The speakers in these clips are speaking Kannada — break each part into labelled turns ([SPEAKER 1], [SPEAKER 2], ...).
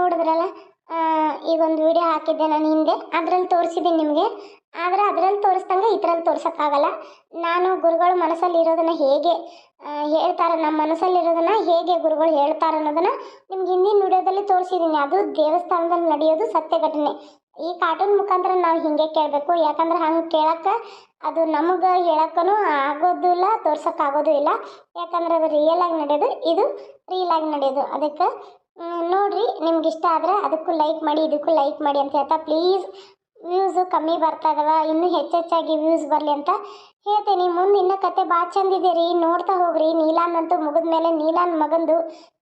[SPEAKER 1] ನೋಡಿದ್ರಲ್ಲ ಈಗ ಒಂದು ವಿಡಿಯೋ ಹಾಕಿದ್ದೆ ನಾನು ಹಿಂದೆ. ಅದ್ರಲ್ಲಿ ತೋರಿಸಿದ್ದೀನಿ ನಿಮಗೆ. ಆದರೆ ಅದರಲ್ಲಿ ತೋರಿಸ್ದಂಗೆ ಇದ್ರಲ್ಲಿ ತೋರ್ಸೋಕ್ಕಾಗಲ್ಲ. ನಾನು ಗುರುಗಳು ಮನಸ್ಸಲ್ಲಿ ಇರೋದನ್ನು ಹೇಗೆ ಹೇಳ್ತಾರೆ, ನಮ್ಮ ಮನಸ್ಸಲ್ಲಿರೋದನ್ನು ಹೇಗೆ ಗುರುಗಳು ಹೇಳ್ತಾರೆ ಅನ್ನೋದನ್ನು ನಿಮ್ಗೆ ಹಿಂದಿನ ವಿಡಿಯೋದಲ್ಲಿ ತೋರಿಸಿದ್ದೀನಿ. ಅದು ದೇವಸ್ಥಾನದಲ್ಲಿ ನಡೆಯೋದು ಸತ್ಯ ಘಟನೆ ಈ ಕಾರ್ಟೂನ್ ಮುಖಾಂತರ ನಾವು ಹಿಂಗೆ ಕೇಳಬೇಕು. ಯಾಕಂದ್ರೆ ಹಂಗೆ ಕೇಳೋಕೆ ಅದು ನಮಗೆ ಹೇಳೋಕ್ಕೂ ಆಗೋದು ಇಲ್ಲ, ತೋರ್ಸೋಕ್ಕಾಗೋದು ಇಲ್ಲ. ಯಾಕಂದ್ರೆ ಅದು ರಿಯಲ್ ಆಗಿ ನಡೆಯೋದು, ಇದು ರಿಯಲ್ ಆಗಿ ನಡೆಯೋದು. ಅದಕ್ಕೆ ನೋಡ್ರಿ ನಿಮ್ಗೆ ಇಷ್ಟ ಆದ್ರೆ ಅದಕ್ಕೂ ಲೈಕ್ ಮಾಡಿ ಇದಕ್ಕೂ ಲೈಕ್ ಮಾಡಿ ಅಂತ ಹೇಳ್ತಾ ಪ್ಲೀಸ್ ವ್ಯೂಸು ಕಮ್ಮಿ ಬರ್ತಾ ಇದಾವ ಇನ್ನೂ ಹೆಚ್ಚೆಚ್ಚಾಗಿ ವ್ಯೂಸ್ ಬರಲಿ ಅಂತ ಹೇಳ್ತೀನಿ. ಮುಂದೆ ಇನ್ನೂ ಕತೆ ಭಾಳ ಚಂದ ಇದೆ ರೀ ನೋಡ್ತಾ ಹೋಗ್ರಿ. ನೀಲಾನ್ ಅಂತೂ ಮುಗಿದ ಮೇಲೆ ನೀಲಾನ್ ಮಗಂದು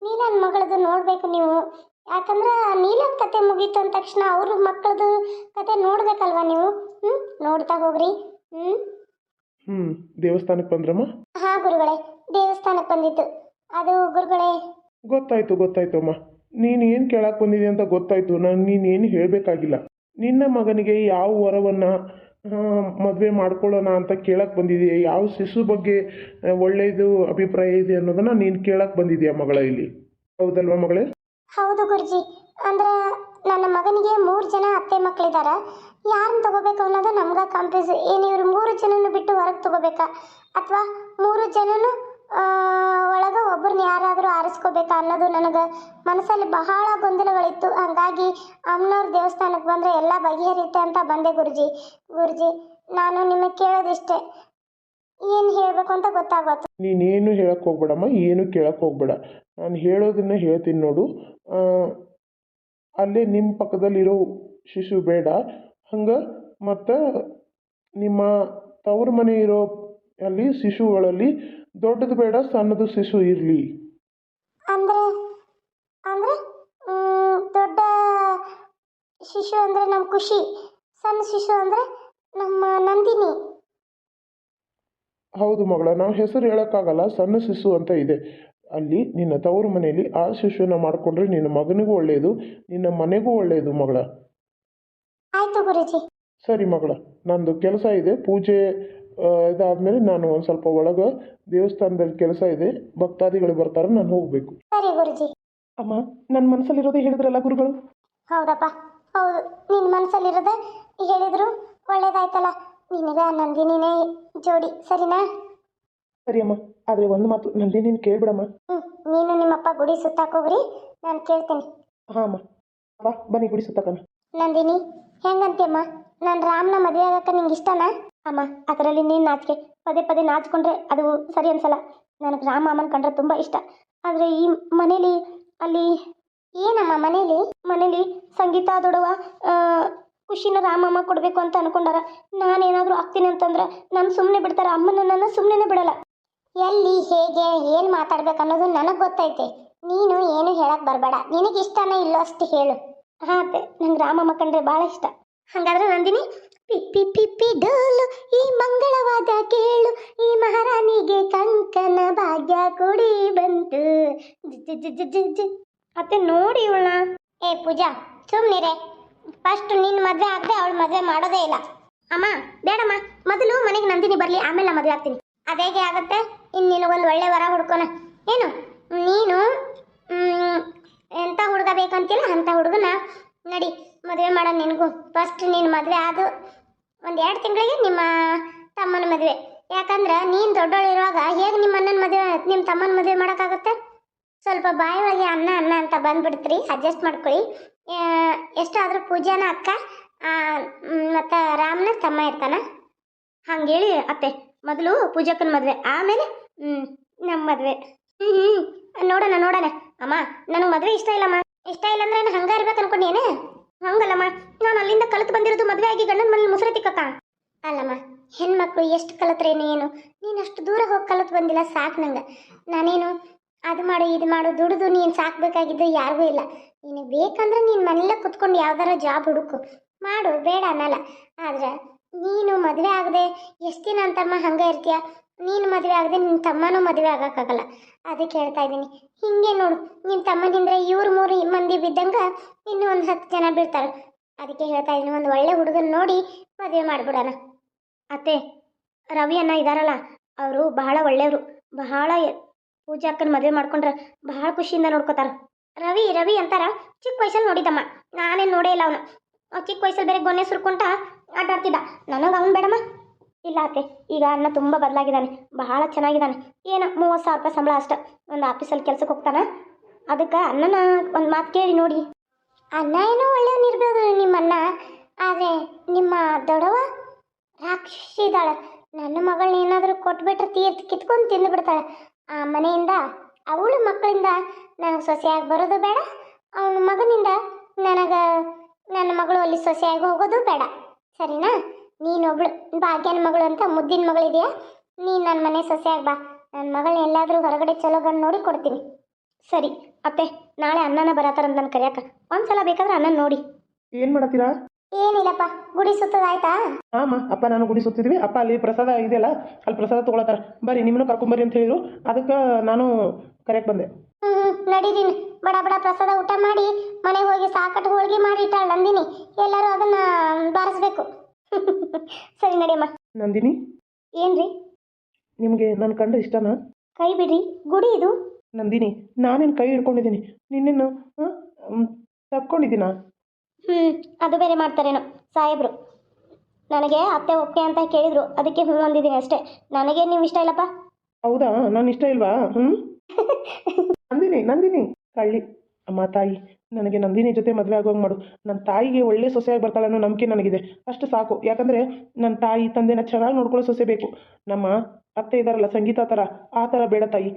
[SPEAKER 1] ನೀಲಾನ್ ಮಗಳದು ನೋಡಬೇಕು ನೀವು. ಯಾಕಂದ್ರೆ ನೀಲಾನ್ ಕತೆ ಮುಗೀತು ಅಂದ ತಕ್ಷಣ ಅವ್ರ ಮಕ್ಕಳದು ಕತೆ ನೋಡ್ಬೇಕಲ್ವಾ ನೀವು? ಹ್ಞೂ ನೋಡ್ತಾ ಹೋಗ್ರಿ. ಹ್ಞೂ
[SPEAKER 2] ಹ್ಮ್ ದೇವಸ್ಥಾನಕ್ಕೆ ಬಂದ್ರಮ್ಮ?
[SPEAKER 1] ಹಾಂ ಗುರುಗಳೇ ದೇವಸ್ಥಾನಕ್ಕೆ ಬಂದಿತ್ತು ಅದು ಗುರುಗಳೇ
[SPEAKER 2] ಗೊತ್ತಾಯ್ತು ಗೊತ್ತಾಯ್ತು ಅಮ್ಮ. ನೀನು ಏನು ಕೇಳಕ್ಕೆ ಬಂದಿದೆ ಅಂತ ಗೊತ್ತಾಯ್ತು. ನಾನು ನೀನೇನು ಹೇಳಬೇಕಾಗಿಲ್ಲ. ನಿನ್ನ ಮಗನಿಗೆ ಯಾವ ವರವನ್ನು ಮದುವೆ ಮಾಡ್ಕೊಳ್ಳೋಣ ಅಂತ ಕೇಳಕ್ಕೆ ಬಂದಿದೆಯಾ? ಯಾವ ಶಿಶು ಬಗ್ಗೆ ಒಳ್ಳೆಯದು ಅಭಿಪ್ರಾಯ ಇದೆ ಅನ್ನೋದನ್ನು ನೀನು ಕೇಳಕ್ಕೆ ಬಂದಿದೆಯಾ ಮಗಳ ಇಲ್ಲಿ? ಹೌದಲ್ವಾ ಮಗಳೇ?
[SPEAKER 1] ಹೌದು ಗುರುಜಿ. ಅಂದ್ರೆ ನನ್ನ ಮಗನಿಗೆ ಮೂರು ಜನ ಅತ್ತೆ ಮಕ್ಕಳಿದಾರ ಯಾರನ್ನ ತಗೋಬೇಕು ಅನ್ನೋದು ನಮ್ಗೆ ಕನ್ಫ್ಯೂಸ್ ಏನು ಇವ್ರು ಮೂರು ಜನನು ಬಿಟ್ಟು ಹೊರಗೆ ತಗೋಬೇಕಾ? ಅಥವಾ ಮೂರು ಜನನು ಒಳಗೆ ಒಬ್ಬರನ್ನ ಯಾರಾದರೂ ಆರಿಸ್ಕೋಬೇಕಾ ಅನ್ನೋದು ನನಗೆ ಮನಸ್ಸಲ್ಲಿ ಬಹಳ ಗೊಂದಲಗಳಿತ್ತು. ಹಾಗಾಗಿ ಅಮ್ಮನವ್ರ ದೇವಸ್ಥಾನಕ್ಕೆ ಬಂದರೆ ಎಲ್ಲ ಬಗೆಹರಿಯುತ್ತೆ ಅಂತ ಬಂದೆ ಗುರುಜಿ. ಗುರುಜಿ, ನಾನು ನಿಮಗೆ ಕೇಳೋದಿಷ್ಟೇ. ಏನು ಹೇಳಬೇಕು ಅಂತ ಗೊತ್ತಾಗತ್ತು
[SPEAKER 2] ನೀನೇನು ಹೇಳಕ್ಕೆ ಹೋಗ್ಬೇಡಮ್ಮ, ಏನು ಕೇಳಕ್ಕೆ ಹೋಗ್ಬೇಡ. ನಾನು ಹೇಳೋದನ್ನ ಹೇಳ್ತೀನಿ ನೋಡು. ಅಲ್ಲಿ ನಿಮ್ಮ ಪಕ್ಕದಲ್ಲಿರೋ ಶಿಶು ಬೇಡ. ಹಂಗೆ ಮತ್ತು ನಿಮ್ಮ ತವ್ರ ಮನೆ ಇರೋ ಅಲ್ಲಿ ಶಿಶುಗಳಲ್ಲಿ ದೊಡ್ಡದು ಬೇಡ ಸಣ್ಣದು ಶಿಶು ಇರಲಿ.
[SPEAKER 1] ಅಂದ್ರೆ ಅಂದ್ರೆ ದೊಡ್ಡ ಶಿಶು ಅಂದ್ರೆ ನಮ್ಮ ಖುಷಿ ಸಣ್ಣ ಶಿಶು ಅಂದ್ರೆ ನಮ್ಮ ನಂದಿನಿ.
[SPEAKER 2] ಹೌದು ಮಗಳ ನಾವು ಹೆಸರು ಹೇಳೋಕ್ಕಾಗಲ್ಲ ಸಣ್ಣ ಶಿಶು ಅಂತ ಇದೆ. ಅಲ್ಲಿ ನಿನ್ನ ತವರು ಮನೆಯಲ್ಲಿ ಆ ಶಿಶುನ ಮಾಡಿಕೊಂಡ್ರೆ ನಿನ್ನ ಮಗನಿಗೂ ಒಳ್ಳೆಯದು ನಿನ್ನ ಮನೆಗೂ ಒಳ್ಳೆಯದು ಮಗಳ.
[SPEAKER 1] ಆಯ್ತು ಗುರುಜಿ.
[SPEAKER 2] ಸರಿ ಮಗಳ ನಂದು ಕೆಲಸ ಇದೆ ಪೂಜೆ ಇದಾದ್ಮೇಲೆ ನಾನು ಒಂದು ಸ್ವಲ್ಪ ಒಳಗೆ ದೇವಸ್ಥಾನದಲ್ಲಿ ಕೆಲಸ ಇದೆ ಭಕ್ತಾದಿಗಳು ಬರ್ತಾರೆ ನಾನು ಹೋಗಬೇಕು.
[SPEAKER 1] ಸರಿ ಗುರುಜಿ.
[SPEAKER 2] ಅಮ್ಮ ನನ್ನ ಮನಸ್ಸಲ್ಲಿರೋದೇ ಹೇಳಿದ್ರಲ್ಲ ಗುರುಗಳು?
[SPEAKER 1] ಹೌದಪ್ಪ ಹೌದು. ನಿನ್ನ ಮನಸ್ಸಲ್ಲಿರೋದೆ ಹೇಳಿದ್ರು ಒಳ್ಳೇದಾಯ್ತಲ್ಲ. ನಿನಗ ನಂದಿನಿನೇ ಜೋಡಿ ಸರಿನಾ?
[SPEAKER 2] ಸರಿ ಅಮ್ಮ ಆದರೆ ಒಂದು ಮಾತು ನಂದೇ ನೀನು ಕೇಳ್ಬಿಡಮ್ಮ.
[SPEAKER 1] ಹ್ಞೂ ನೀನು ನಿಮ್ಮಪ್ಪ ಗುಡಿ ಸುತ್ತಾಕೋಗ್ರಿ ನಾನು ಕೇಳ್ತೀನಿ.
[SPEAKER 2] ಹಾಂ ಅಮ್ಮ. ಬಾ ಬನ್ನಿ ಗುಡಿ ಸುತ್ತಾಕಣ
[SPEAKER 1] ನಂದಿನಿ ಹೆಂಗಂತೀಯಮ್ಮ? ನಾನು ರಾಮನ ಮದುವೆ ಆಗಕ್ಕೆ ನಿಂಗೆ ಇಷ್ಟನಾ? ಅಮ್ಮ ಅದರಲ್ಲಿ ನೀನು ನಾಚಿಕೆ. ಪದೇ ಪದೇ ನಾಚ್ಕೊಂಡ್ರೆ ಅದು ಸರಿ ಅನ್ಸಲ್ಲ. ನನಗೆ ರಾಮ ಅಮ್ಮನ ಕಂಡ್ರೆ ತುಂಬ ಇಷ್ಟ. ಆದರೆ ಈ ಮನೇಲಿ ಅಲ್ಲಿ ಏನಮ್ಮ ಮನೇಲಿ? ಮನೇಲಿ ಸಂಗೀತ ದೊಡವ ಆ, ಖುಷಿನ ರಾಮಮ್ಮ ಕೊಡಬೇಕು ಅಂತ ಅನ್ಕೊಂಡಾರ. ನಾನೇನಾದರೂ ಆಗ್ತೀನಿ ಅಂತಂದ್ರೆ ನಾನು ಸುಮ್ಮನೆ ಬಿಡ್ತಾರೆ. ಅಮ್ಮನ ನನ್ನ ಸುಮ್ಮನೆ ಬಿಡಲ್ಲ. ಎಲ್ಲಿ ಹೇಗೆ ಏನು ಮಾತಾಡ್ಬೇಕು ಅನ್ನೋದು ನನಗೆ ಗೊತ್ತೈತೆ. ನೀನು ಏನು ಹೇಳಕ್ ಬರಬೇಡ. ನಿನಗೆ ಇಷ್ಟನ ಇಲ್ಲೋ ಅಷ್ಟು ಹೇಳು. ಹಾಂ ಅತ್ತೆ ನಂಗೆ ರಾಮಮ್ಮ ಕಂಡ್ರೆ ಭಾಳ ಇಷ್ಟ. ಹಾಗಾದ್ರೆ ನಂದಿನಿ ಪಿಪ್ಪಿ ಪಿಪ್ಪಿ ಡೋಲು, ಈ ಮಂಗಳವಾದ ಕೇಳು, ಈ ಮಹಾರಾಣಿಗೆ ಕಂಕನ ಭಾಗ್ಯ ಕೊಡಿ ಬಂತು. ಅತ್ತೆ ನೋಡಿ ಇವಳ ಏ ಪೂಜಾ ಸುಮ್ಮನಿರೆ ಫಸ್ಟ್ ನಿನ್ನ ಮದುವೆ ಆಗದೆ ಅವಳು ಮದುವೆ ಮಾಡೋದೇ ಇಲ್ಲ. ಅಮ್ಮ, ಬೇಡಮ್ಮ, ಮೊದಲು ಮನೆಗೆ ನಂದಿನಿ ಬರಲಿ, ಆಮೇಲೆ ಮದುವೆ ಆಗ್ತೀನಿ. ಅದೇಗೆ ಆಗುತ್ತೆ? ಇನ್ನು ನಿನಗೊಂದು ಒಳ್ಳೆ ವರ ಹುಡ್ಕೋಣ. ಏನು? ನೀನು ಎಂಥ ಹುಡುಗ ಬೇಕಂತಿಲ್ಲ ಅಂಥ ಹುಡುಗನ ನಡಿ. ಮದುವೆ ಮಾಡೋಣ ನಿನಗೂ. ಫಸ್ಟ್ ನೀನು ಮದುವೆ ಆದು ಒಂದು ಎರಡು ತಿಂಗಳಿಗೆ ನಿಮ್ಮ ತಮ್ಮನ ಮದುವೆ. ಯಾಕಂದ್ರೆ ನೀನು ದೊಡ್ಡವಳಿರುವಾಗ ಹೇಗೆ ನಿಮ್ಮ ಅಣ್ಣನ ಮದುವೆ ನಿಮ್ಮ ತಮ್ಮನ ಮದುವೆ ಮಾಡೋಕ್ಕಾಗುತ್ತೆ? ಸ್ವಲ್ಪ ಬಾಯಿ ಒಳಗೆ ಅನ್ನ ಅನ್ನ ಅಂತ ಬಂದ್ಬಿಡ್ತೀರಿ. ಅಡ್ಜಸ್ಟ್ ಮಾಡ್ಕೊಳ್ಳಿ. ಎಷ್ಟಾದರೂ ಪೂಜಾನ ಅಕ್ಕ ಮತ್ತು ರಾಮನ ತಮ್ಮ ಇರ್ತಾನ? ಹಂಗೇಳಿ ಅತ್ತೆ, ಮೊದಲು ಪೂಜಕ್ಕನ ಮದುವೆ, ಆಮೇಲೆ ನಮ್ಮ ಮದುವೆ. ಹ್ಞೂ ಹ್ಞೂ ನೋಡೋಣ ನೋಡೋಣ. ಅಮ್ಮ, ನನಗೆ ಮದುವೆ ಇಷ್ಟ ಇಲ್ಲಮ್ಮ ಇಷ್ಟ ಇಲ್ಲ ಅಂದ್ರೆ ಹಂಗೆ ಇರ್ಬೇಕು ಅನ್ಕೊಂಡೇನೆ. ಹಂಗಲ್ಲಮ್ಮ, ನಾನು ಅಲ್ಲಿಂದ ಕಲಿತು ಬಂದಿರೋದು ಮದುವೆ ಆಗಿ ಗಂಡನ ಮನೇಲಿ ಮುಸುರೆ ತಿಕ್ಕಕ್ಕ ಅಲ್ಲಮ್ಮ, ಹೆಣ್ಮಕ್ಳು ಎಷ್ಟು ಕಲಿತ್ರೇನು ಏನು? ನೀನು ಅಷ್ಟು ದೂರ ಹೋಗಿ ಕಲಿತು ಬಂದಿಲ್ಲ, ಸಾಕು ನಂಗೆ. ನಾನೇನು ಅದು ಮಾಡು, ಇದು ಮಾಡು, ದುಡಿದು ನೀನು ಸಾಕಬೇಕಾಗಿದ್ದು ಯಾರಿಗೂ ಇಲ್ಲ. ನೀನು ಬೇಕಂದ್ರೆ ನೀನು ಮನೆಯಲ್ಲೇ ಕುತ್ಕೊಂಡು ಯಾವ್ದಾರ ಜಾಬ್ ಹುಡುಕು. ಮಾಡು, ಬೇಡ ಅನ್ನಲ್ಲ. ಆದ್ರೆ ನೀನು ಮದುವೆ ಆಗದೆ ಎಷ್ಟು ದಿನ ಅಂತಮ್ಮ ಹಂಗೆ ಇರ್ತೀಯ? ನೀನು ಮದುವೆ ಆಗದೆ ನಿನ್ನ ತಮ್ಮನೂ ಮದುವೆ ಆಗೋಕ್ಕಾಗಲ್ಲ. ಅದಕ್ಕೆ ಹೇಳ್ತಾ ಇದ್ದೀನಿ. ಹಿಂಗೆ ನೋಡು ನಿನ್ನ ತಮ್ಮನಿಂದ ಇವ್ರ ಮೂರು ಮಂದಿ ಬಿದ್ದಂಗೆ ಇನ್ನೂ ಒಂದು ಹತ್ತು ಜನ ಬೀಳ್ತಾರೆ. ಅದಕ್ಕೆ ಹೇಳ್ತಾ ಇದ್ದೀನಿ, ಒಂದು ಒಳ್ಳೆ ಹುಡುಗನ ನೋಡಿ ಮದುವೆ ಮಾಡಿಬಿಡೋಣ. ಅತ್ತೆ, ರವಿ ಅನ್ನ ಇದ್ದಾರಲ್ಲ ಅವರು ಬಹಳ ಒಳ್ಳೆಯವರು. ಬಹಳ ಪೂಜಾಕ್ಕನ ಮದುವೆ ಮಾಡ್ಕೊಂಡ್ರೆ ಬಹಳ ಖುಷಿಯಿಂದ ನೋಡ್ಕೋತಾರೆ. ರವಿ ರವಿ ಅಂತಾರ? ಚಿಕ್ಕ ವಯಸ್ಸಲ್ಲಿ ನೋಡಿದಮ್ಮ ನಾನೇನು ನೋಡೇ ಇಲ್ಲ ಅವನು. ಚಿಕ್ಕ ವಯಸ್ಸಲ್ಲಿ ಬೇರೆ ಗೊನೆ ಸುರ್ಕೊಂಡ ಆಟಾಡ್ತಿದ್ದ ನನಗೆ ಅವನು ಬೇಡಮ್ಮ. ಇಲ್ಲ ಅತ್ತೆ, ಈಗ ಅಣ್ಣ ತುಂಬ ಬದಲಾಗಿದ್ದಾನೆ, ಬಹಳ ಚೆನ್ನಾಗಿದ್ದಾನೆ. ಏನೋ ಮೂವತ್ತು ಸಾವಿರ ರೂಪಾಯಿ ಸಂಬಳ ಅಷ್ಟೆ. ಒಂದು ಆಫೀಸಲ್ಲಿ ಕೆಲಸಕ್ಕೆ ಹೋಗ್ತಾನೆ? ಅದಕ್ಕೆ ಅಣ್ಣನ ಒಂದು ಮಾತು ಕೇಳಿ ನೋಡಿ. ಅಣ್ಣ ಏನೋ ಒಳ್ಳೆಯವನಿರ್ಬೋದು ಅನ್ನ ಆದರೆ ನಿಮ್ಮ ದೊಡವ ರಾಕ್ಷಸಿ ಇದ್ದಾಳೆ. ನನ್ನ ಮಗಳನ್ನ ಏನಾದರೂ ಕೊಟ್ಬಿಟ್ರೆ ತೀರ್ಥ ಕಿತ್ಕೊಂಡು ತಿಂದು ಬಿಡ್ತಾಳೆ ಆ ಮನೆಯಿಂದ, ಅವಳು ಮಕ್ಕಳಿಂದ ನನಗೆ ಸೊಸೆಯಾಗಿ ಬರೋದು ಬೇಡ, ಅವನ ಮಗನಿಂದ ನನಗೆ, ನನ್ನ ಮಗಳು ಅಲ್ಲಿ ಸೊಸೆಯಾಗಿ ಹೋಗೋದು ಬೇಡ. ಸರಿನಾ? ನೀನೊಬ್ಳು ಭಾಗ್ಯನ ಮಗಳು ಅಂತ ಮುದ್ದಿನ ಮಗಳಿದೆಯಾ? ನೀನು ನನ್ನ ಮನೆ ಸೊಸೆಯಾಗಿ ಬಾ ನನ್ನ ಮಗಳನ್ನ ಎಲ್ಲಾದರೂ ಹೊರಗಡೆ ಚಲೋ ಗಂಡು ನೋಡಿ ಕೊಡ್ತೀನಿ. ಸರಿ ಅತ್ತೆ ನಾಳೆ ಅಣ್ಣನ ಬರತ್ತಾರಂತ ನಾನು ಕರೆಯಕ್ಕ ಒಂದ್ಸಲ ಬೇಕಾದ್ರೆ ಅನ್ನ ನೋಡಿ.
[SPEAKER 2] ಏನು ಮಾಡತ್ತೀರಾ?
[SPEAKER 1] ಏನಿಲ್ಲಪ್ಪ ಗುಡಿ ಸುತ್ತದಾಯ್ತಾ
[SPEAKER 2] ಆಮ ಅಪ್ಪ ನಾನು ಗುಡಿ ಸುತ್ತಿದ್ವಿ. ಅಪ್ಪ ಅಲ್ಲಿ ಪ್ರಸಾದ ಇದೆಯಲ್ಲ ಅಲ್ಲಿ ಪ್ರಸಾದ ತಗೊಳತ್ತಾರ. ಬರ್ರಿ ನಿಮ್ಮನ್ನು ಕರ್ಕೊಂಬರ್ರಿ ಅಂತ ಹೇಳಿದ್ರು. ಅದಕ್ಕೆ ನಾನು ಕರೆಯಕ್ಕೆ ಬಂದೆ.
[SPEAKER 1] ಹ್ಮ್ ನಡೀರಿ ಬಡ ಬಡ ಪ್ರಸಾದ ಊಟ ಮಾಡಿ ಮನೆಗೆ ಹೋಗಿ ಸಾಕಟ್ಟು ಹೋಳಿಗೆ ಮಾಡಿ ಇಟ್ಟಾಳ ನಂದಿನಿ. ಎಲ್ಲರೂ ಅದನ್ನ ಬಾರಿಸ್ಬೇಕು. ಸರಿ ನಡಿಯಮ್ಮ
[SPEAKER 2] ನಂದಿನಿ?
[SPEAKER 1] ಏನ್ರಿ?
[SPEAKER 2] ನಿಮಗೆ ನನ್ನ ಕಂಡ್ರೆ ಇಷ್ಟನಾ?
[SPEAKER 1] ಕೈ ಬಿಡ್ರಿ. ಗುಡಿ ಇದು.
[SPEAKER 2] ನಂದಿನಿ ನಾನೇನು ಕೈ ಹಿಡ್ಕೊಂಡಿದ್ದೀನಿ? ನಿನ್ನೇನು ತಪ್ಕೊಂಡಿದ್ದೀನಾ?
[SPEAKER 1] ಹ್ಮ್ ಅದು ಬೇರೆ ಮಾಡ್ತಾರೇನೋ. ಸಾಹೇಬ್ರು ನನಗೆ ಅತ್ತೆ ಒಪ್ಪೆ ಅಂತ ಕೇಳಿದ್ರು. ಅದಕ್ಕೆ ಹ್ಞೂ ಅಂದಿದ್ದೀನಿ ಅಷ್ಟೇ. ನನಗೆ ನೀವು ಇಷ್ಟ ಇಲ್ಲಪ್ಪ?
[SPEAKER 2] ಹೌದಾ? ನಾನು ಇಷ್ಟ ಇಲ್ವಾ? ಹ್ಞೂ ನಂದಿನಿ ನಂದಿನಿ ಕಳ್ಳಿ ಅಮ್ಮ, ತಾಯಿ, ನನಗೆ ನಂದಿನಿ ಜೊತೆ ಮದುವೆ ಆಗುವಂಗೆ ಮಾಡು. ನನ್ನ ತಾಯಿಗೆ ಒಳ್ಳೆ ಸೊಸೆಯಾಗಿ ಬರ್ತಾಳೆ ಅನ್ನೋ ನಂಬಿಕೆ ನನಗಿದೆ. ಅಷ್ಟು ಸಾಕು. ಯಾಕಂದರೆ ನನ್ನ ತಾಯಿ ತಂದೆನ ಚೆನ್ನಾಗಿ ನೋಡ್ಕೊಳ್ಳೋ ಸೊಸೆ ಬೇಕು. ನಮ್ಮ ಅತ್ತೆ ಇದಾರಲ್ಲ, ಸಂಗೀತ ಥರ ಆ ಥರ ಬೇಡ ತಾಯಿ.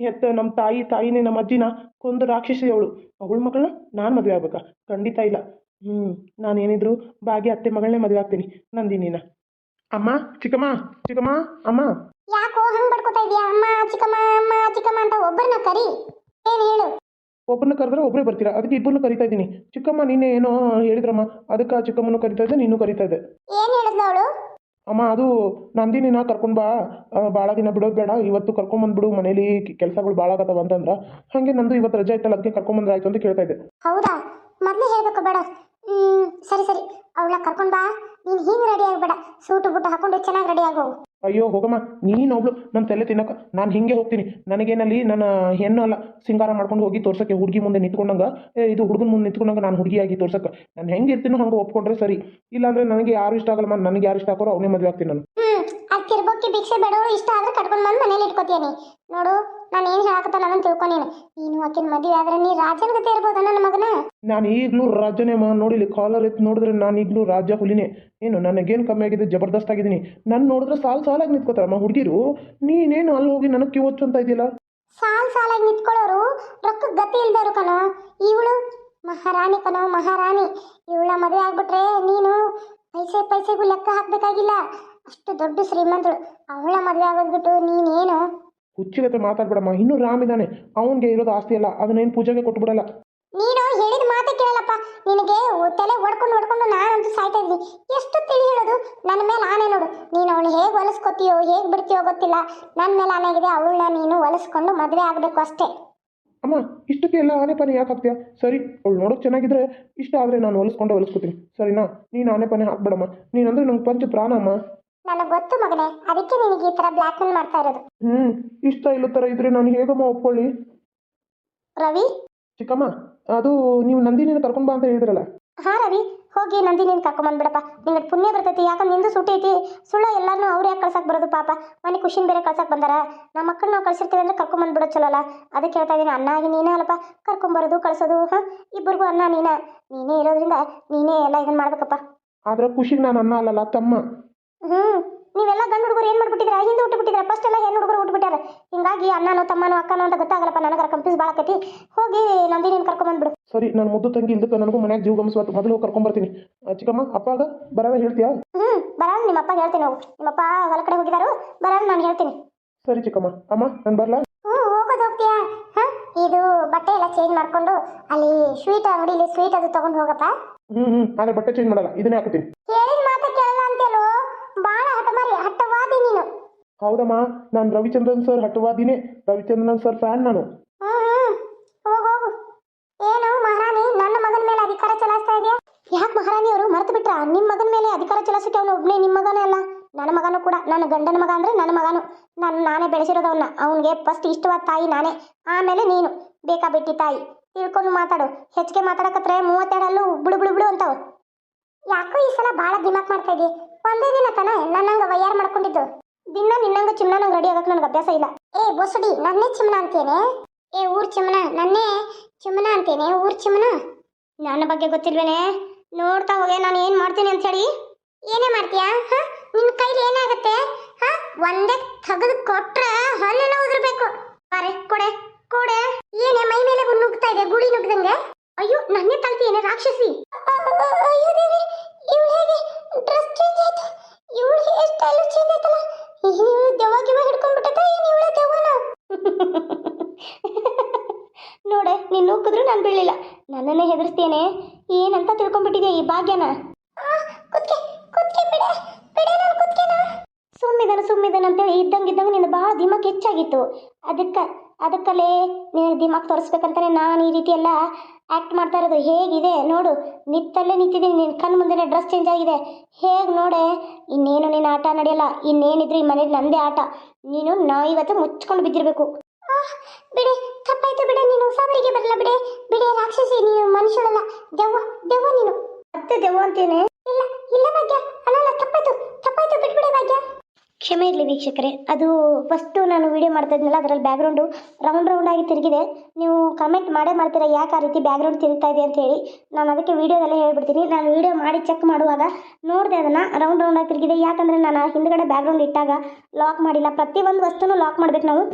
[SPEAKER 2] ಹೆತ್ತ ನಮ್ಮ ತಾಯಿ, ತಾಯಿನೇ ನಮ್ಮ ಅಜ್ಜಿನ ಕೊಂದು ರಾಕ್ಷಸಿಯವಳು ಅವಳು. ಅವಳ ನಾನು ಮದುವೆ ಆಗ್ಬೇಕಾ? ಖಂಡಿತ ಇಲ್ಲ. ಹ್ಞೂ ನಾನು ಏನಿದ್ರು ಭಾಗ್ಯ ಅತ್ತೆ ಮಗಳನ್ನೇ ಮದುವೆ ಆಗ್ತೀನಿ. ನಂದಿನಿನ. ಅಮ್ಮ, ಚಿಕ್ಕಮ್ಮ ಚಿಕ್ಕಮ್ಮ, ಅಮ್ಮ.
[SPEAKER 1] ಯಾಕೋ ಹಂಗೆ ಬಡ್ಕೋತಾ ಇದೀಯಾ? ಅಮ್ಮ, ಚಿಕ್ಕಮ್ಮ ಅಮ್ಮ, ಚಿಕ್ಕಮ್ಮ ಅಂತ ಒಬ್ಬರನ್ನ ಕರಿ. ಏನು ಹೇಳು?
[SPEAKER 2] ಒಬ್ಬರನ್ನ ಕರೆದ್ರೆ ಒಬ್ಬರೇ ಬರ್ತೀರಾ? ಅದಕ್ಕೆ ಇಬ್ಬರನ್ನು ಕರಿತಾ ಇದ್ದೀನಿ. ಚಿಕ್ಕಮ್ಮ ನಿನ್ನೆ ಏನೋ ಹೇಳಿದ್ರಮ್ಮ. ಅದಕ್ಕೆ ಚಿಕ್ಕಮ್ಮನು ಕರಿತಾ ಇದ್ದೆ ನೀನು ಕರಿತಾ ಇದ್ದೆ.
[SPEAKER 1] ಏನ್ ಹೇಳಿದ್ಲು ಅವಳು?
[SPEAKER 2] ಅಮ್ಮ ಅದು ನಂದಿನಿನ ಕರ್ಕೊಂಡು ಬಾ. ಭಾಳ ದಿನ ಬಿಡೋದು ಬೇಡ. ಇವತ್ತು ಕರ್ಕೊಂಬಂದ್ಬಿಡು ಮನೇಲಿ ಕೆಲಸಗಳು ಭಾಳ ಆಗತ್ತವ ಅಂತಂದ್ರೆ. ಹಾಗೆ ನಂದು ಇವತ್ತು ರಜೆ ಆಯ್ತಲ್ಲ ಅದಕ್ಕೆ ಕರ್ಕೊಂಬಂದ್ರೆ ಆಯ್ತು ಅಂತ ಕೇಳ್ತಾ ಇದ್ದೆ.
[SPEAKER 1] ಹೌದಾ? ಮೊದಲೇ ಹೇಳ್ಬೇಕು ಬೇಡ. ಸರಿ ಸರಿ. ಅವಳ ಕರ್ಕೊಂಡು ಬಾ. ನೀನು ಹಿಂಗ್ ರೆಡಿ ಆಗಬೇಡ. ಸೂಟು ಬುಟ್ಟು ಹಾಕೊಂಡು ಚೆನ್ನಾಗಿ ರೆಡಿ ಆಗೋಗು
[SPEAKER 2] ಅಯ್ಯೋ ಹೋಗಮ್ಮ, ನೀನು ಒಬ್ಳು ನನ್ನ ತಲೆ ತಿನ್ನಕ, ನಾನು ಹಿಂಗೆ ಹೋಗ್ತೀನಿ. ನನಗೇನಲ್ಲಿ ನನ್ನ ಹೆಣ್ಣು ಅಲ್ಲ, ಸಿಂಗಾರ ಮಾಡ್ಕೊಂಡು ಹೋಗಿ ತೋರ್ಸಕ್ಕೆ ಹುಡುಗಿ ಮುಂದೆ ನಿಂತ್ಕೊಂಡಂಗೆ ಇದು ಹುಡುಗನ ಮುಂದೆ ನಿಂತ್ಕೊಂಡಂಗೆ ನಾನು ಹುಡುಗಿಯಾಗಿ ತೋರ್ಸಕ್ಕೆ. ನಾನು ಹೆಂಗೆ ಇರ್ತೀನೋ ಹಂಗೆ ಒಪ್ಕೊಂಡ್ರೆ ಸರಿ. ಇಲ್ಲಾಂದ್ರೆ ನನಗೆ ಯಾರು ಇಷ್ಟ ಆಗಲ್ಲಮ್ಮ, ನನಗೆ ಯಾರು ಇಷ್ಟ ಆಗೋರು ಅವನೇ ಮದುವೆ ಆಗ್ತೀನಿ ನಾನು.
[SPEAKER 1] ಭಿಕ್ಷೆ ಬೇಡೋ ಇಷ್ಟ ಆದ್ರೆ ಕಟ್ಕೊಂಡು ಬಂದು ಮನೇಲಿ ಇಟ್ಕೋತೀನಿ ನೋಡು ನಾನು ಏನ್ ಹೇಳಕತ್ತ ನಾನು ತಿಳ್ಕೊ ನೀನು. ನೀನು ಆಕಿನ ಮದುವೆ ಆದ್ರೆ ನೀ ರಾಜನ ಗತಿ ಇರ್ಬೋದ ನನ್ನ ಮಗನ?
[SPEAKER 2] ನಾನು ಈಗಲೂ ರಾಜನೇ ಮಾ ನೋಡಿಲಿ ಕಾಲರ್ ಎತ್ತು ನೋಡಿದ್ರೆ ನಾನು ಈಗಲೂ ರಾಜ ಹುಲಿನೇ. ಏನು ನನಗೇನು ಕಮ್ಮಿ ಆಗಿದೆ ಜಬರ್ದಸ್ತ್ ಆಗಿದ್ದೀನಿ. ನಾನು ನೋಡಿದ್ರೆ ಸಾಲು ಸಾಲಾಗಿ ನಿಂತ್ಕೋತಾರಮ್ಮ ಹುಡುಗಿರು? ನೀನೇನು ಅಲ್ಲಿ ಹೋಗಿ ನನಗೆ ಕಿವೊಚ್ಚು ಅಂತ ಇದೆಯಲ್ಲ
[SPEAKER 1] ಸಾಲ್ ಸಾಲಾಗಿ ನಿಂತ್ಕೊಳ್ಳೋರು ರೊಕ್ಕ ಗತಿ ಇಲ್ದವರು ಕಣೋ. ಇವಳು ಮಹಾರಾಣಿ ಕಣೋ ಮಹಾರಾಣಿ. ಇವಳ ಮದುವೆ ಆಗ್ಬಿಟ್ರೆ ನೀನು ಪೈಸೆ ಪೈಸೆಗೂ ಲೆಕ್ಕ ಹಾಕ್ಬೇಕಾಗಿಲ್ಲ. ಅಷ್ಟು ದೊಡ್ಡ ಶ್ರೀಮಂತಳು. ಅವಳ ಮದುವೆ ಆಗೋದ್ ಬಿಟ್ಟು ನೀನೇನು?
[SPEAKER 2] ಹುಚ್ಚಿಗತ್ತೆ ಮಾತಾಡ್ಬೇಡಮ್ಮ. ಇನ್ನೂ ರಾಮ್ ಇದ್ದಾನೆ. ಅವನಿಗೆ ಇರೋದು ಆಸ್ತಿ ಅಲ್ಲ. ಅದನ್ನೇನು ಪೂಜೆಗೆ ಕೊಟ್ಬಿಡಲ್ಲ.
[SPEAKER 1] ನೀನು ಹೇಳಿದ ಮಾತೇ ಕೇಳಲ್ಲಪ್ಪ. ನಿನಗೆ ತಲೆ ಹೊಡ್ಕೊಂಡು ಹೊಡ್ಕೊಂಡು ನಾನಂತೂ ಸಾಯ್ತಾ ಇದ್ವಿ ಎಷ್ಟು ತಿಳಿ ಹೇಳೋದು? ನನ್ನ ಮೇಲೆ ಆನೆ ನೋಡು. ನೀನು ಅವಳು ಹೇಗೆ ಹೊಲಸ್ಕೊತೀಯೋ ಹೇಗೆ ಬಿಡ್ತೀಯೋ ಗೊತ್ತಿಲ್ಲ. ನನ್ನ ಮೇಲೆ ಆನೆ ಆಗಿದೆ. ಅವಳನ್ನ ನೀನು ಹೊಲಿಸ್ಕೊಂಡು ಮದುವೆ ಆಗಬೇಕು ಅಷ್ಟೇ.
[SPEAKER 2] ಅಮ್ಮ ಇಷ್ಟಕ್ಕೆ ಎಲ್ಲ ಆನೆ ಪಾನೆ ಯಾಕೆ ಹಾಕ್ತೀಯ? ಸರಿ ಅವಳು ನೋಡೋಕೆ ಚೆನ್ನಾಗಿದ್ರೆ ಇಷ್ಟ ಆದರೆ ನಾನು ಹೊಲಿಸ್ಕೊಂಡು ಹೊಲಿಸ್ಕೊತೀನಿ. ಸರಿನಾ? ನೀನು ಆನೆ ಪಾನೆ ಹಾಕ್ಬೇಡಮ್ಮ. ನೀನಂದ್ರೆ ನಂಗೆ ಪಂಚ ಪ್ರಾಣ ಅಮ್ಮ
[SPEAKER 1] ನನಗೆ ಗೊತ್ತು ಮಗನೇ ಅದಕ್ಕೆ ನಿನಗೆ ಈ ತರ ಬ್ಲ್ಯಾಕ್ ಮೇಲ್ ಮಾಡ್ತಾ ಇರೋದು.
[SPEAKER 2] ಹ್ಮ್ ಇಷ್ಟ ಇಲ್ಲ ತರ ಇದ್ರೆ ನಾನು ಹೇಗಮ್ಮ ಒಪ್ಕೊಳ್ಳಿ?
[SPEAKER 1] ರವಿ?
[SPEAKER 2] ಚಿಕ್ಕಮ್ಮ ಅದು ನೀವು ನಂದಿನಿನ ಕರ್ಕೊಂಡ್ ಬಾ ಅಂತ ಹೇಳಿದ್ರಲ್ಲ?
[SPEAKER 1] ಹಾ ರವಿ ಹೋಗಿ ನಂದಿನಿನ ಕರ್ಕೊಂಬಂದ್ಬಿಡಪ್ಪ ನಿಂಗೆ ಪುಣ್ಯ ಬರ್ತೈತಿ ಯಾಕಂದ್ರೆ ನಿಂದು ಸೂಟಿ ಐತಿ. ಸುಳ್ಳ ಎಲ್ಲಾನು ಅವ್ರು ಯಾಕೆ ಕಳ್ಸಕ್ ಬರೋದು ಪಾಪ? ಮನೆ ಖುಷಿನ ಬೇರೆ ಕಳ್ಸಕ್ ಬಂದಾರ. ನಮ್ಮ ಮಕ್ಕಳು ನಾವು ಕಳ್ಸಿರ್ತೀವಿ ಅಂದ್ರೆ ಕರ್ಕೊಂಬಂದ್ಬಿಡೋ ಚಲೋ ಅಲ್ಲ? ಅದಕ್ಕೆ ಹೇಳ್ತಾ ಇದೀನಿ ಅನ್ನ ಆಗಿ ನೀನೇ ಅಲ್ಲಪ್ಪ. ಕರ್ಕೊಂಬರೋದು ಕಳ್ಸೋದು ಹಾ ಇಬ್ಬರಿಗೂ ಅನ್ನ ನೀನೇ. ನೀನೇ ಇರೋದ್ರಿಂದ ನೀನೇ ಎಲ್ಲ ಇದನ್ನ ಮಾಡ್ಬೇಕಪ್ಪ.
[SPEAKER 2] ಆದ್ರೆ ಖುಷಿಗೆ ನಾನು ಅಣ್ಣ ಅಲ್ಲಲ್ಲ ತಮ್ಮ.
[SPEAKER 1] ಹ್ಞೂ ನೀವೆಲ್ಲ ಗಂಡು ಹುಡುಗರು ಏನು ಮಾಡ್ಬಿಟ್ಟಿದ್ರ? ಹಿಂದೆ ಹುಟ್ಟುಬಿಟ್ಟಿದ್ರ ಫಸ್ಟ್ ಎಲ್ಲ ಹೆಣ್ಣು ಹುಡುಗರು ಹುಟ್ಟುಬಿಟ್ಟಾರ ಹಿಂಗಾಗಿ ಅಣ್ಣನೋ ತಮ್ಮನೋ ಅಕ್ಕನೋ ಅಂತ ಗೊತ್ತಾಗಲ್ಲಪ್ಪ ನನಗರ ಕಂಪ್ಯೂಸ್ ಭಾಳ ಕತಿ ಹೋಗಿ ನಂದಿನಿನ ಕರ್ಕೊಂಬಂದ್ಬಿಡು
[SPEAKER 2] ಸರಿ ನಾನು ಮುದ್ದು ತಂಗಿ ಇಲ್ದಕ್ಕೆ ನನಗೂ ಮನ್ಯಾಗ ಜೀವ ಗಮನಿಸ್ವತ್ತು ಮೊದಲು ಹೋಗಿ ಕರ್ಕೊಂಬರ್ತೀನಿ ಆ, ಚಿಕ್ಕಮ್ಮ ಅಪ್ಪಾಗ ಬರೋದ ಹೇಳ್ತೀಯಾ?
[SPEAKER 1] ಹ್ಮ್ ಬರೋಣ ನಿಮ್ಮ ಅಪ್ಪ ಹೇಳ್ತೀನಿ ಹೋಗು. ನಿಮ್ಮಪ್ಪ ಹೊಲ ಕಡೆ ಹೋಗಿದಾರು ಬರೋಣ ನಾನು ಹೇಳ್ತೀನಿ.
[SPEAKER 2] ಸರಿ ಚಿಕ್ಕಮ್ಮ. ಅಮ್ಮ ನಾನು ಬರಲಾ?
[SPEAKER 1] ಹ್ಞೂ ಹೋಗೋದು ಹೋಗ್ತೀಯಾ? ಹಾಂ? ಇದು ಬಟ್ಟೆ ಎಲ್ಲ ಚೇಂಜ್ ಮಾಡ್ಕೊಂಡು ಅಲ್ಲಿ ಸ್ವೀಟ್ ಅಂಗಡಿಲಿ ಸ್ವೀಟ್ ಅದು ತಗೊಂಡು ಹೋಗಪ್ಪ.
[SPEAKER 2] ಹ್ಞೂ ಹ್ಞೂ ಆದರೆ ಬಟ್ಟೆ ಚೇಂಜ್ ಮಾಡಲ್ಲ. ಇದನ್ನೇ ಹಾಕ್ತೀನಿ.
[SPEAKER 1] ಭಾಳ ಹಠಮಾರಿ ಹಠವಾದಿ ನೀನು.
[SPEAKER 2] ಹೌದಮ್ಮ ನಾನು ರವಿಚಂದ್ರನ್ ಸರ್ ಹಟ್ಟವಾದಿನೇ ರವಿಚಂದ್ರನ್ ಸರ್ ಫ್ಯಾನ್ ನಾನು.
[SPEAKER 1] ಹೋಗು ಹೋಗು. ಏನು ಮಹಾರಾಣಿ ನನ್ನ ಮಗನ ಮೇಲೆ ಅಧಿಕಾರ ಚಲಾಯಿಸ್ತಾ ಇದೆಯಾ? ಯಾಕೆ ಮಹಾರಾಣಿ ಅವರು ಮರೆತು ಬಿಟ್ರ? ನಿಮ್ಮ ಮಗನ ಮೇಲೆ ಅಧಿಕಾರ ಚಲಾಯಿಸಕ್ಕೆ ಅವನು ಒಬ್ಬನೇ ನಿಮ್ಮ ಮಗನೇ ಅಲ್ಲ. ನನ್ನ ಮಗನೂ ಕೂಡ ನನ್ನ ಗಂಡನ ಮಗ ಅಂದರೆ ನನ್ನ ಮಗನು. ನಾನು ನಾನೇ ಬೆಳೆಸಿರೋದವನ್ನ ಅವನಿಗೆ ಫಸ್ಟ್ ಇಷ್ಟವಾದ ತಾಯಿ ನಾನೇ. ಆಮೇಲೆ ನೀನು. ಬೇಕಾ ಬಿಟ್ಟಿ ತಾಯಿ?
[SPEAKER 3] ತಿಳ್ಕೊಂಡು ಮಾತಾಡು. ಹೆಚ್ಚಿಗೆ ಮಾತಾಡಕತ್ರೆ ಮೂವತ್ತೆರಡಲ್ಲೂ ಬಿಡು ಬಿಡು ಬಿಡು ಅಂತವ್. ಯಾಕೋ ಈ ಸಲ ಭಾಳ ದಿಮಾಕ್ ಮಾಡ್ತಾ ಇದ್ದಿ? ಒಂದೇ ದಿನ ತನ ನನ್ನಂಗ ವೈಯಾರ್ ಮಾಡ್ಕೊಂಡಿದ್ದು. ದಿನ ನಿನ್ನಂಗ ಚಿಮ್ನ ನಂಗೆ ರೆಡಿ ಆಗಕ್ಕೆ ನನಗೆ ಅಭ್ಯಾಸ ಇಲ್ಲ. ಏ, ಬೊಸಡಿ, ನನ್ನೇ ಚಿಮ್ನ ಅಂತೇನೆ ಏ, ಊರ್ ಚಿಮ್ನ, ನನ್ನೇ ಚಿಮ್ನ ಅಂತೇನೆ ಊರ್ ಚಿಮ್ನ? ನನ್ನ ಬಗ್ಗೆ ಗೊತ್ತಿಲ್ವೇನೆ? ನೋಡ್ತಾ ಹೋಗೆ, ನಾನು ಏನ್ ಮಾಡ್ತೀನಿ ಅಂತ ಹೇಳಿ. ಏನೇ ಮಾಡ್ತೀಯಾ? ಹಾ? ನಿನ್ನ ಕೈಲಿ ಏನಾಗುತ್ತೆ? ಹಾ? ಒಂದೇ ತೆಗೆದು ಕೊಟ್ರೆ ಹಲ್ಲೆಲ್ಲ ಉದುರ್ಬೇಕು. ಅರೆ, ಕೊಡೆ ಕೊಡೆ. ಏನೇ, ಮೈ ಮೇಲೆ ನುಗ್ತಾ ಇದೆ ಗುಡಿ ನುಗ್ದಂಗೆ? ಅಯ್ಯೋ, ನನ್ನೇ ತಲ್ತೀಯೇನೆ ರಾಕ್ಷಸಿ? ಅಯ್ಯೋ ದೇವಿ ಇವಳು ಹೇಗೆ ಡ್ರೆಸ್ ಚೇಂಜ್ ಆಯ್ತು ಇವಳು ಹೇರ್ ಸ್ಟೈಲ್ ಚೇಂಜ್ ಆಯ್ತಲ್ಲ ಇವಳು ದೆವ್ವ ಗಿವ ಹಿಡ್ಕೊಂಡ್ಬಿಟ್ಟದ ಏನು ಇವಳ ದೆವ್ವನ ನೋಡೆ ನೀನು ನುಗ್ಗಿದ್ರು ನಾನು ಬೀಳಿಲ್ಲ ನನ್ನನ್ನೇ ಹೆದರ್ಸ್ತೇನೆ ಏನಂತ ತಿಳ್ಕೊಂಡ್ಬಿಟ್ಟಿದೆ ಈ ಭಾಗ್ಯನ? ಸುಮ್ಮಿದನು ಸುಮ್ಮಿದನ ಅಂತೇಳಿ ಇದ್ದಂಗೆ ಇದ್ದಂಗೆ ನಿನ್ನ ಭಾಳ ದಿಮಾಕ್ ಹೆಚ್ಚಾಗಿತ್ತು. ಅದಕ್ಕೆ ಅದಕ್ಕಲ್ಲೇ ನೀನು ದಿಮಾಕ್ ತೋರಿಸ್ಬೇಕಂತಾನೆ ನಾನು ಈ ರೀತಿ ಎಲ್ಲ ಆ್ಯಕ್ಟ್ ಮಾಡ್ತಾ ಇರೋದು ಹೇಗಿದೆ? ನೋಡು ನಿತ್ತಲ್ಲೇ ನಿಂತಿದ್ದೀನಿ. ನಿನ್ನ ಕಣ್ಣು ಮುಂದೆ ಡ್ರೆಸ್ ಚೇಂಜ್ ಆಗಿದೆ. ಹೇಗೆ ನೋಡೆ? ಇನ್ನೇನು ನಿನ್ನ ಆಟ ನಡೆಯಲ್ಲ. ಇನ್ನೇನಿದ್ರು ಈ ಮನೇಲಿ ನಂದೇ ಆಟ. ನೀನು ನಾ ಇವತ್ತು ಮುಚ್ಕೊಂಡು ಬಿದ್ದಿರಬೇಕು. ಬಿಡಿ. ತಪ್ಪಾಯ್ತು ಬಿಡಿ ನೀನು ಸಾಬರಿಗೆ ಬರಲ್ಲ ಬಿಡಿ. ಬಿಡಿ ರಾಕ್ಷಸಿ ನೀನು ಮನುಷ್ಯಳಲ್ಲ. ದೆವ್ವ ದೆವ್ವ ನೀನು. ಮತ್ತೆ ದೆವ್ವ ಅಂತೇನೆ. ಇಲ್ಲ ಇಲ್ಲ ಭಾಗ್ಯ. ಅಲ್ಲ ತಪ್ಪಾಯ್ತು. ತಪ್ಪಾಯ್ತು ಬಿಟ್ಬಿಡಿ ಭಾಗ್ಯ. ಕ್ಷಮೆ ಇರಲಿ ವೀಕ್ಷಕರೇ. ಅದು ಫಸ್ಟು ನಾನು ವಿಡಿಯೋ ಮಾಡ್ತಾ ಇದ್ನಲ್ಲ, ಅದರಲ್ಲಿ ಬ್ಯಾಗ್ರೌಂಡು ರೌಂಡ್ ರೌಂಡ್ ಆಗಿ ತಿರುಗಿದೆ. ನೀವು ಕಮೆಂಟ್ ಮಾಡೇ ಮಾಡ್ತೀರಾ, ಯಾಕೆ ಆ ರೀತಿ ಬ್ಯಾಗ್ರೌಂಡ್ ತಿರುಗ್ತಾ ಇದೆ ಅಂತ ಹೇಳಿ. ನಾನು ಅದಕ್ಕೆ ವಿಡಿಯೋದಲ್ಲೇ ಹೇಳ್ಬಿಡ್ತೀನಿ. ನಾನು ವಿಡಿಯೋ ಮಾಡಿ ಚೆಕ್ ಮಾಡುವಾಗ ನೋಡಿದೆ ಅದನ್ನು ರೌಂಡ್ ರೌಂಡ್ ಆಗಿ ತಿರುಗಿದೆ. ಯಾಕಂದರೆ ನಾನು ಹಿಂದ್ಗಡೆ ಬ್ಯಾಗ್ರೌಂಡ್ ಇಟ್ಟಾಗ ಲಾಕ್ ಮಾಡಿಲ್ಲ. ಪ್ರತಿಯೊಂದು ವಸ್ತುನೂ ಲಾಕ್ ಮಾಡ್ಬೇಕು ನಾವು.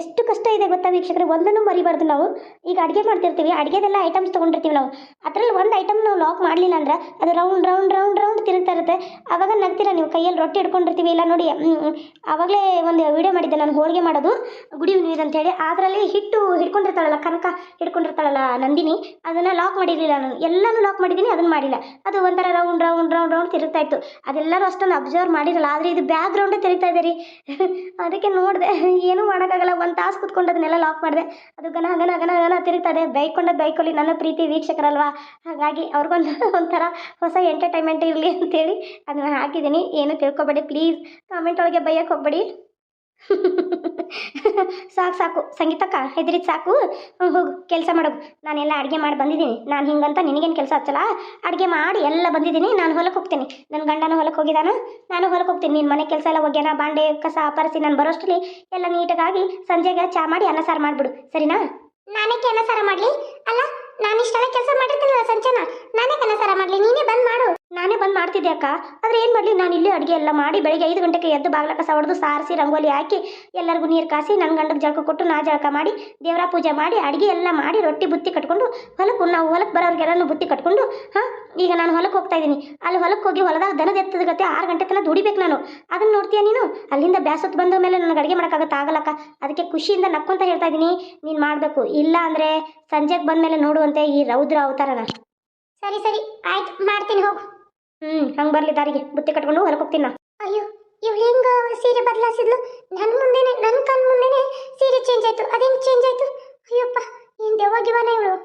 [SPEAKER 3] ಎಷ್ಟು ಕಷ್ಟ ಇದೆ ಗೊತ್ತಾ ವೀಕ್ಷಕರೇ? ಒಂದನ್ನು ಮರಿಬಾರ್ದು ನಾವು. ಈಗ ಅಡುಗೆ ಮಾಡ್ತಿರ್ತೀವಿ, ಅಡುಗೆದೆಲ್ಲ ಐಟಮ್ಸ್ ತೊಗೊಂಡಿರ್ತೀವಿ ನಾವು. ಅದರಲ್ಲಿ ಒಂದು ಐಟಮ್ ನಾವು ಲಾಕ್ ಮಾಡಲಿಲ್ಲ ಅಂದ್ರೆ ಅದು ರೌಂಡ್ ರೌಂಡ್ ರೌಂಡ್ ರೌಂಡ್ ತಿರುಗ್ತಾ ಇರುತ್ತೆ ಆವಾಗ ನಗ್ತೀರಾ ನೀವು? ಕೈಯಲ್ಲಿ ರೊಟ್ಟಿ ಹಿಡ್ಕೊಂಡಿರ್ತೀವಿ ಇಲ್ಲ ನೋಡಿ. ಆವಾಗಲೇ ಒಂದು ವಿಡಿಯೋ ಮಾಡಿದ್ದೆ ನಾನು, ಹೋಳಿಗೆ ಮಾಡೋದು. ಗುಡಿ ನೀರು ಅಂತೇಳಿ ಅದರಲ್ಲಿ ಹಿಟ್ಟು ಹಿಡ್ಕೊಂಡಿರ್ತಾಳಲ್ಲ, ಕನಕ ಹಿಡ್ಕೊಂಡಿರ್ತಾಳಲ್ಲ ನಂದಿನಿ, ಅದನ್ನು ಲಾಕ್ ಮಾಡಿರಲಿಲ್ಲ ನಾನು. ಎಲ್ಲನೂ ಲಾಕ್ ಮಾಡಿದ್ದೀನಿ, ಅದನ್ನು ಮಾಡಿಲ್ಲ. ಅದು ಒಂಥರ ರೌಂಡ್ ರೌಂಡ್ ರೌಂಡ್ ರೌಂಡ್ ತಿರುಗ್ತಾ ಇತ್ತು. ಅದೆಲ್ಲರೂ ಅಷ್ಟೊಂದು ಅಬ್ಸರ್ವ್ ಮಾಡಿರಲ್ಲ, ಆದರೆ ಇದು ಬ್ಯಾಕ್ ಗ್ರೌಂಡೇ ತಿರುಗ್ತಾ ಇದೆ ರೀ. ಅದಕ್ಕೆ ನೋಡಿದೆ, ಏನೂ ಮಾಡೋಕ್ಕಾಗಲ್ಲ. ಒಂದು ತಾಸು ಕುತ್ಕೊಂಡು ಅದನ್ನೆಲ್ಲ ಲಾಕ್ ಮಾಡಿದೆ. ಅದು ಗನ ಗನ ಗನ ಗನ ತಿರುಗ್ತಾ ಇದೆ. ಬೈಕೊಂಡ ಬೈಕೊಳ್ಳಿ, ನನ್ನ ಪ್ರೀತಿ ವೀಕ್ಷಕರಲ್ವಾ? ಹಾಗಾಗಿ ಅವ್ರಿಗೊಂದು ಒಂಥರ ಹೊಸ ಎಂಟರ್ಟೈನ್ಮೆಂಟ್ ಇರಲಿ ಅಂತೇಳಿ ಅದನ್ನ ಹಾಕಿದ್ದೀನಿ. ಏನು ತಿಳ್ಕೊಬೇಡಿ ಪ್ಲೀಸ್ ಕಾಮೆಂಟ್ ಒಳಗೆ ಬೈಯಕ್ಕೆ ಹೋಗ್ಬೇಡಿ. ಸಾಕು ಸಾಕು. ಸಂಗೀತಕ್ಕ ಹೆದರಿದ್ ಸಾಕು. ಹೋಗು, ಕೆಲಸ ಮಾಡೋದು ನಾನೆಲ್ಲ ಅಡುಗೆ ಮಾಡಿ ಬಂದಿದ್ದೀನಿ. ನಾನು ಹಿಂಗಂತ ನಿನಗೇನು ಕೆಲಸ ಹಚ್ಚಲ್ಲ? ಅಡುಗೆ ಮಾಡಿ ಎಲ್ಲ ಬಂದಿದ್ದೀನಿ. ನಾನು ಹೊಲಕ್ಕೆ ಹೋಗ್ತೀನಿ. ನನ್ನ ಗಂಡನ ಹೊಲಕ್ಕೆ ಹೋಗಿದಾನ. ನಾನು ಹೊಲಕ್ಕೆ ಹೋಗ್ತೀನಿ. ನಿನ್ನ ಮನೆ ಕೆಲಸ ಎಲ್ಲ ಹೋಗ್ಯಾನ ಬಾಂಡೆ, ಕಸ ಪರಿಸಿ ನಾನು ಬರೋಷ್ಟರಲ್ಲಿ ಎಲ್ಲ ನೀಟಾಗಿ ಸಂಜೆಗೆ ಚಾ ಮಾಡಿ ಅನ್ನ ಸಾರು ಮಾಡಿಬಿಡು. ಸರಿನಾ? ನಾನೇಕೆ ಅನ್ನ ಸಾರ ಮಾಡಲಿ? ಅಲ್ಲ, ನಾನು ಇಷ್ಟೆಲ್ಲ ಕೆಲಸ ಮಾಡಿರ್ತೀನಲ್ಲ ಸಂಜೆನ ನಾನೇ ಅನ್ನ ಸಾರ ಮಾಡಲಿ? ನೀನೇ ಬಂದು ಮಾಡು. ನಾನೇ ಬಂದು ಮಾಡ್ತಿದ್ದೆ ಅಕ್ಕ. ಆದರೆ ಏನು ಮಾಡಲಿ, ನಾನು ಇಲ್ಲೇ ಅಡುಗೆ ಎಲ್ಲ ಮಾಡಿ ಬೆಳಿಗ್ಗೆ ಐದು ಗಂಟೆಗೆ ಎದ್ದು ಬಾಗ್ಲ ಕಸ ಹೊಡೆದು ಸಾರಿಸಿ ರಂಗೋಲಿ ಹಾಕಿ ಎಲ್ಲರಿಗೂ ನೀರು ಕಾಸಿ ನನ್ನ ಗಂಡಕ್ಕೆ ಜಳಕ ಕೊಟ್ಟು ನಾ ಜಳಕ ಮಾಡಿ, ದೇವರ ಪೂಜೆ ಮಾಡಿ, ಅಡುಗೆ ಎಲ್ಲ ಮಾಡಿ ರೊಟ್ಟಿ ಬುತ್ತಿ ಕಟ್ಕೊಂಡು ಹೊಲಕ್ಕೆ ನಾವು ಹೊಲಕ್ಕೆ ಬರೋರಿಗೆಲ್ಲನೂ ಬುತ್ತಿ ಕಟ್ಕೊಂಡು, ಹಾಂ, ಈಗ ನಾನು ಹೊಲಕ್ಕೆ ಹೋಗ್ತಾ ಇದ್ದೀನಿ ಅಲ್ಲಿ ಹೊಲಕ್ಕೆ ಹೋಗಿ ಹೊಲದಾಗ ದನದ ಎತ್ತದ ಗತೆ ಆರು ಗಂಟೆ ತನಕ ದುಡಿಬೇಕು ನಾನು. ಅದನ್ನ ನೋಡ್ತೀಯ ನೀನು? ಅಲ್ಲಿಂದ ಬ್ಯಾಸತ್ ಬಂದ ಮೇಲೆ ನನಗೆ ಅಡುಗೆ ಮಾಡೋಕ್ಕಾಗತ್ತೆ ಆಗಲ್ಲಕ್ಕ ಅದಕ್ಕೆ ಖುಷಿಯಿಂದ ನಕ್ಕೊಂತ ಹೇಳ್ತಾ ಇದ್ದೀನಿ ನೀನು ಮಾಡಬೇಕು. ಇಲ್ಲ ಅಂದರೆ ಸಂಜೆಗೆ ಬಂದಮೇಲೆ ನೋಡುವಂತೆ ಈ ರೌದ್ರ ಅವತಾರನ. ಸರಿ ಸರಿ. ಆಯ್ತು, ಮಾಡ್ತೀನಿ, ಹೋಗು. ಹ್ಮ್, ಹಂಗೆ ಬರ್ಲಿ ದಾರಿಗೆ. ಬುತ್ತಿ ಕಟ್ಕೊಂಡು ಹೊರಗೆ ಹೋಗ್ತೀನಿ ನಾ. ಅಯ್ಯೋ ಇವ್ಳು ಹೆಂಗ ಸೀರೆ ಬದಲಾಸಿದ್ಲು. ನನ್ನ ಮುಂದೆನೆ
[SPEAKER 1] ನನ್ನ ಕಣ್ ಮುಂದೆನೆ ಸೀರೆ ಚೇಂಜ್ ಆಯ್ತು. ಅದೇನು ಚೇಂಜ್ ಆಯ್ತು? ಅಯ್ಯಪ್ಪ ದೆವ್ವ ದೆವ್ವಾಗಿವಾನ ಇವಳು.